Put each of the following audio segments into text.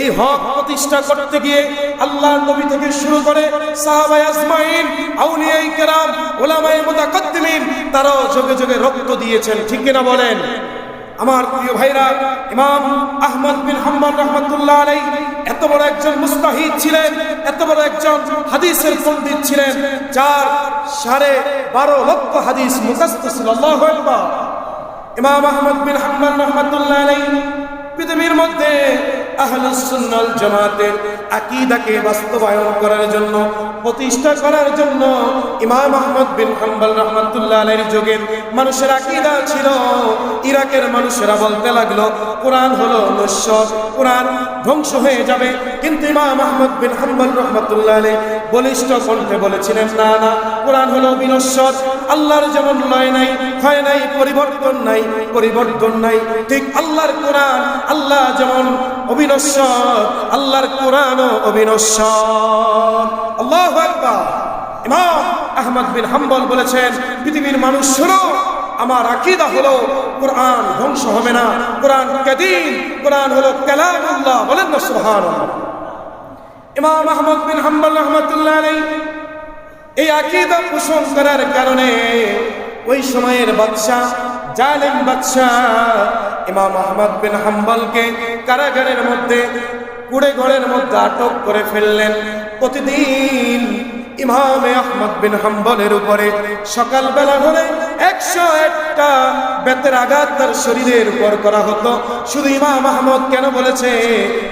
এই হক প্রতিষ্ঠা করতে গিয়ে আল্লাহ নবী থেকে শুরু করে সাহাবাই আজমাইন আউলিয়াই কেরাম ওলামাই মুতাকাদ্দিমিন, তারাও যোগে যোগে রক্ত দিয়েছেন, ঠিক কিনা বলেন? আমার প্রিয় ভাইরা, ইমাম আহমদ বিন হাম্বল রহমতুল্লাহ আলাই এত বড় একজন মুস্তাহিদ ছিলেন, এত বড় একজন হাদিসের পণ্ডিত ছিলেন, যার সাড়ে বারো লক্ষ হাদিস মুখস্থ ছিল, আল্লাহু ইমাম আহমদ বিন হাম্বল রহমতুল্লাহ আলাই পৃথিবীর মধ্যে আহলুস সুন্নাল জামাতের আকিদাকে বাস্তবায়ন করার জন্য, প্রতিষ্ঠা করার জন্য ইমাম আহমদ বিন হাম্বাল রহমতুল্লাহ আলের যুগের মানুষের আকিদা ছিল। ইরাকের মানুষেরা বলতে লাগল কোরআন হলো নশ্বর কোরআন ধ্বংস হয়ে যাবে। কিন্তু ইমাম আহমদ বিন হাম্বল রহমতুল্লাহ বলিষ্ঠ কণ্ঠে বলেছিলেন, না না, কোরআন হলো বিনশ্বর আল্লাহর যেমন লয় নাই হয় নাই, পরিবর্তন নাই পরিবর্তন নাই। ঠিক আল্লাহর কোরআন, আল্লাহ যেমন অবিনশ্বর, আল্লাহর কোরআনও অবিনশ্বর। আল্লাহ ইমাম আহমদ বিন হাম্বল বলেছেন, পৃথিবীর মানুষ শোনো আমার আকিদা হলো কোরআন ধ্বংস হবে না। কোরআন কাদিম কোরআন হলো কালামুল্লাহ বলেন না, সুবহানাল্লাহ। ইমাম আহমদ বিন হাম্বল রহমতুল্লাহ আলাইহি, এই আকিদা পোষণ করার কারণে ওই সময়ের বাদশাহ, জালেম বাদশাহ ইমাম আহমদ বিন হাম্বলকে কারাগারের মধ্যে, কুড়ে ঘরের মধ্যে আটক করে ফেললেন। প্রতিদিন ইমামে আহমদ বিন হাম্বলের উপরে সকালবেলা হলে একটা বেতের আঘাত তার শরীরের উপর করা হতো। শুধু ইমাম আহমদ কেন বলেছে,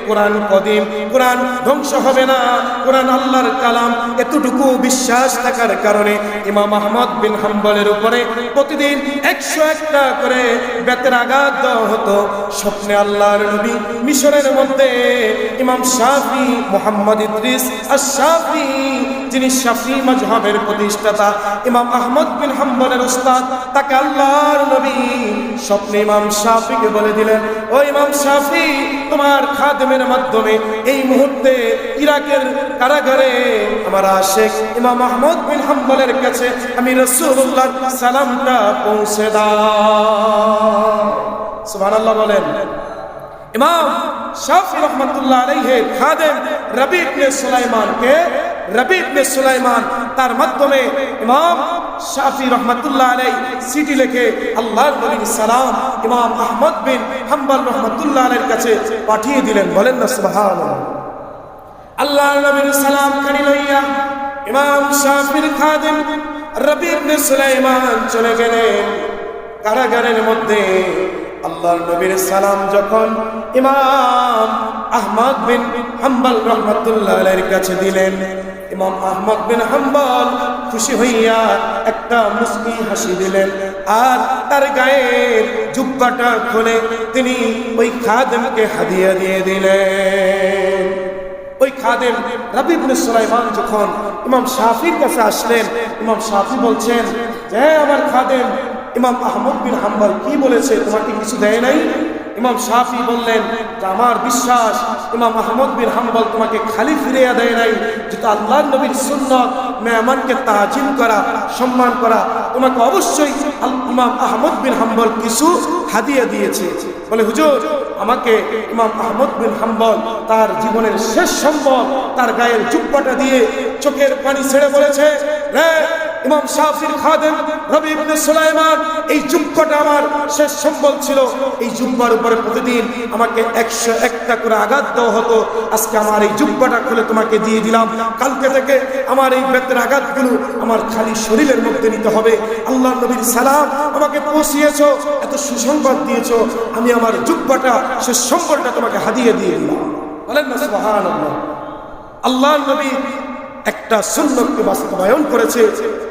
কোরআন কদিম, কোরআন ধ্বংস হবে না, কোরআন আল্লাহর কালাম। এতটুকু বিশ্বাস থাকার কারণে ইমাম আহমদ বিন হাম্বলের উপরে প্রতিদিন একশো একটা করে বেতের আঘাত দেওয়া হতো। স্বপ্নে আল্লাহর নবী মিশরের মধ্যে ইমাম শাফি মোহাম্মদ ইদ্রিস শাফি যিনি শাফি মজহাবের প্রতিষ্ঠাতা। ইমাম আহমদ বিন হাম্বলের উস্তাদ তাকে আল্লাহর নবী স্বপ্নে ইমাম শাফিকে বলে দিলেন, ও ইমাম শাফি, তোমার খাদেমের মাধ্যমে এই মুহূর্তে ইরাকের কারাগারে আমার আশেখ ইমাম আহমদ বিন হাম্বলের কাছে আমি রসুল্লাহ সালামটা পৌঁছে দাও। সুবহানাল্লাহ বলেন। ইমাম শাফি রহমতুল্লাহ আলাইহে খাদেম রবি ইবনে সুলাইমানকে, রবি ইবনে সুলাইমান তার মাধ্যমে ইমাম শাফি রহমতুল্লাহ আলাই সিটি লিখে আল্লাহর নবীর সালাম ইমাম আহমদ বিন হাম্বল রহমতুল্লাহ আলাইহির কাছে পাঠিয়ে দিলেন। বলেন না, সুবহানাল্লাহ। আল্লাহর নবীর সালাম খানি লইয়া ইমাম শাফির খাদেম রবি ইবনে সুলাইমান চলে গেলেন। কারাগারের মধ্যে আল্লাহর নবীর সালাম যখন ইমাম আহমদ বিন হাম্বল রহমতুল্লাহ কাছে দিলেন, ইমাম আহমদ বিন হাম্বল খুশি হইয়া একটা মুস্কি হাসি দিলেন আর তার গায়ের জুব্বাটা খুলে তিনি ওই খাদেমকে হাদিয়া দিয়ে দিলেন। ওই খাদেম রবি ইবনে সুলাইমান যখন ইমাম শাফির কাছে আসলেন, ইমাম শাফি বলছেন যে আমার খাদেম ইমাম আহমদ বিন হাম্বল কি বলেছে, তোমাকে কিছু দেয় নাই? ইমাম শাফি বললেন আমার বিশ্বাস, ইমাম আহমদ বিন হাম্বল তোমাকে খালি ফিরিয়ে দেয় নাই, যেটা আল্লাহ নবীর সুন্নত, মেহমানকে তাজিম করা, সম্মান করা, তোমাকে অবশ্যই ইমাম আহমদ বিন হাম্বল কিছু হাদিয়া দিয়েছে। বলে, হুজুর, আমাকে ইমাম আহমদ বিন হাম্বল তার জীবনের শেষ সম্বল তার গায়ের জুব্বাটা দিয়ে চোখের পানি ছেড়ে বলেছে ইমাম শাফির খাদেম রবি ইবনে সুলাইমান, এই জুব্বাটা আমার শেষ সম্বল ছিল। এই জুব্বার উপরে প্রতিদিন আমাকে একশো একটা করে আঘাত দেওয়া হতো। আজকে আমার এই জুব্বাটা খুলে তোমাকে দিয়ে দিলাম। কালকে থেকে আমার এই বেতের আঘাতগুলো আমার খালি শরীরের মধ্যে নিতে হবে। আল্লাহ নবীর সালাম আমাকে পৌঁছিয়েছ, এত সুসংবাদ দিয়েছ। আমি আমার জুব্বাটা শেষ সম্বলটা তোমাকে হাদিয়ে দিয়ে দিলাম। বলেন না, সুবহানাল্লাহ। আল্লাহ নবী একটা সুন্নতকে বাস্তবায়ন করেছে।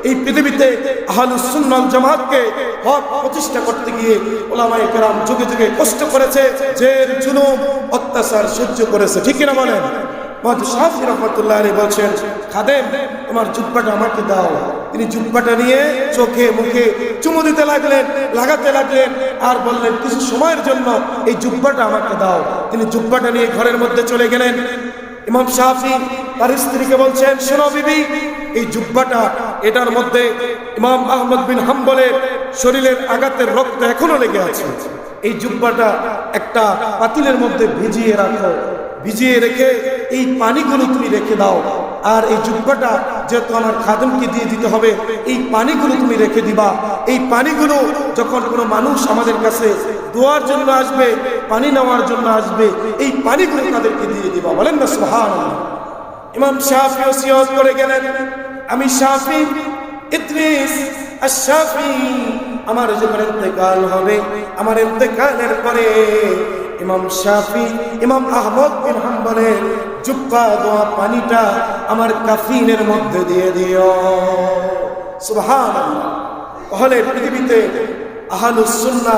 এই পৃথিবীতে আহলুস সুন্নাল জামাতকে হক প্রতিষ্ঠা করতে গিয়ে ওলামায়ে কেরাম যুগে যুগে কষ্ট করেছে। জেল জুলুম, অত্যাচার সহ্য করেছে। ঠিক কিনা বলেন? শাফি রহমতুল্লাহ আলী বলছেন, খাদেম, তোমার জুব্বাটা আমাকে দাও। তিনি জুব্বাটা নিয়ে চোখে মুখে চুমু দিতে লাগলেন, লাগাতে লাগলেন, আর বললেন, কিছু সময়ের জন্য এই জুব্বাটা আমাকে দাও। তিনি জুব্বাটা নিয়ে ঘরের মধ্যে চলে গেলেন। ইমাম শাফি তার স্ত্রীকে বলছেন, শোনো বিবি, এই জুব্বাটা, এটার মধ্যে ইমাম আহমদ বিন হাম্বলের শরীরের আঘাতের রক্ত এখনও লেগে আছে। এই জুব্বাটা একটা পাতিলের মধ্যে ভিজিয়ে রাখো। ভিজিয়ে রেখে এই পানিগুলো তুমি রেখে দাও। আর এই জুব্বাটা যেহেতু আমার খাদমকে দিয়ে দিতে হবে, এই পানিগুলো তুমি রেখে দিবা। এই পানিগুলো যখন কোনো মানুষ আমাদের কাছে দোয়ার জন্য আসবে, পানি নেওয়ার জন্য আসবে, এই পানিগুলো তাদেরকে দিয়ে দিবা। বলেন না সুহান ইমাম শাফি ওসিয়ত করে গেলেন। আমি শাফি, ইদ্রিস আশাফি আমার যখন ইন্তেকাল হবে। আমার ইন্তেকালের পরে ইমাম শাফি, ইমাম আহমদ বিন হাম্বলের জুব্বা দোয়া পানিটা আমার কাফিনের মধ্যে দিয়ে দিও। সুবহানাল্লাহ। তাহলে পৃথিবীতে আহালুসুন্না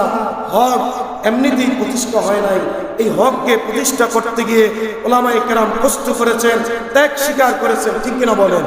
হক এমনিতেই প্রতিষ্ঠা হয় নাই। এই হককে প্রতিষ্ঠা করতে গিয়ে ওলামা একরাম কষ্ট করেছেন, ত্যাগ স্বীকার করেছেন, ঠিক কিনা বলেন?